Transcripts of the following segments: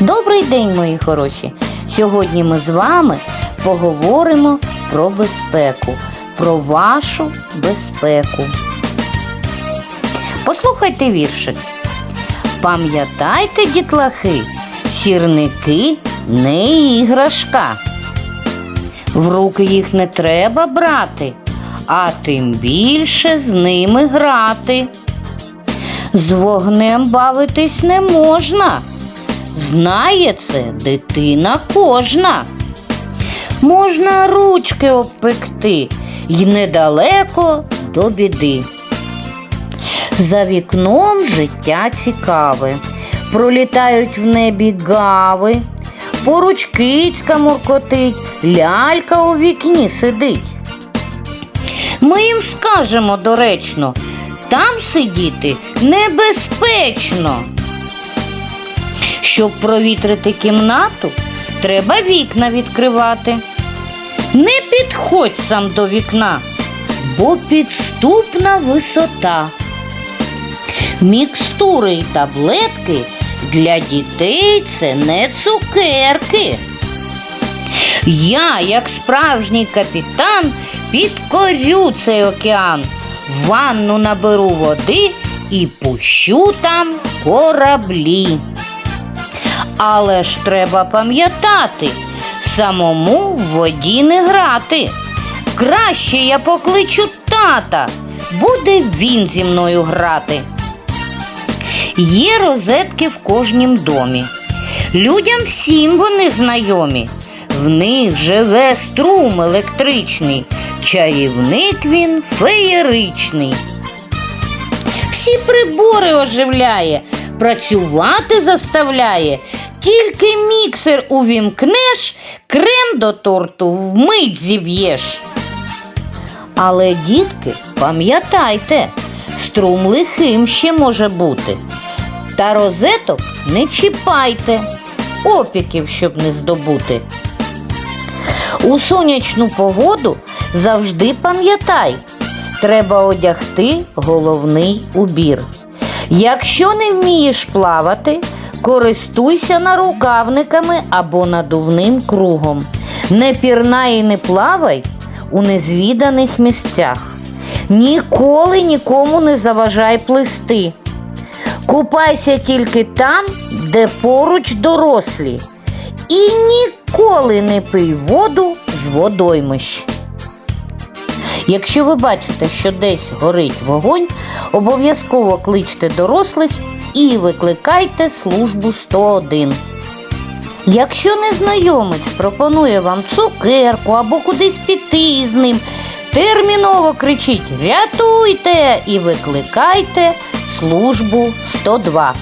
Добрий день, мої хороші! Сьогодні ми з вами поговоримо про безпеку, про вашу безпеку. Послухайте віршик. Пам'ятайте, дітлахи, сірники не іграшка. В руки їх не треба брати, а тим більше з ними грати. З вогнем бавитись не можна. Знає це дитина кожна. Можна ручки обпекти й недалеко до біди. За вікном життя цікаве, пролітають в небі гави, поруч кицька муркотить, лялька у вікні сидить. Ми їм скажемо доречно, там сидіти небезпечно. Щоб провітрити кімнату, треба вікна відкривати. Не підходь сам до вікна, бо підступна висота. Мікстури й таблетки для дітей це не цукерки. Я, як справжній капітан, підкорю цей океан, ванну наберу води і пущу там кораблі. Але ж треба пам'ятати, самому в воді не грати. Краще я покличу тата, буде він зі мною грати. Є розетки в кожнім домі. Людям всім вони знайомі. В них живе струм електричний, чарівник він феєричний. Всі прибори оживляє, працювати заставляє. Тільки міксер увімкнеш, крем до торту вмить зіб'єш. Але, дітки, пам'ятайте, струм лихим ще може бути. Та розеток не чіпайте, опіків, щоб не здобути. У сонячну погоду завжди пам'ятай, треба одягти головний убір. Якщо не вмієш плавати, користуйся нарукавниками або надувним кругом. Не пірнай і не плавай у незвіданих місцях. Ніколи нікому не заважай плисти. Купайся тільки там, де поруч дорослі. І ніколи не пий воду з водоймищ. Якщо ви бачите, що десь горить вогонь, обов'язково кличте дорослих і викликайте службу 101. Якщо незнайомець пропонує вам цукерку або кудись піти з ним, терміново кричіть Рятуйте і викликайте службу 102.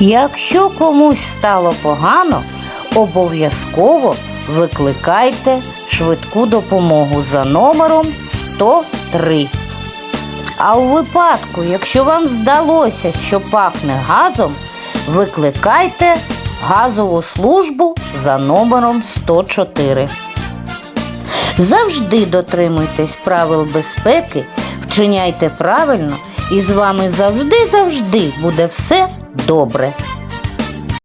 Якщо комусь стало погано, обов'язково викликайте швидку допомогу за номером 103. А у випадку, якщо вам здалося, що пахне газом, викликайте газову службу за номером 104. Завжди дотримуйтесь правил безпеки, вчиняйте правильно, і з вами завжди-завжди буде все добре.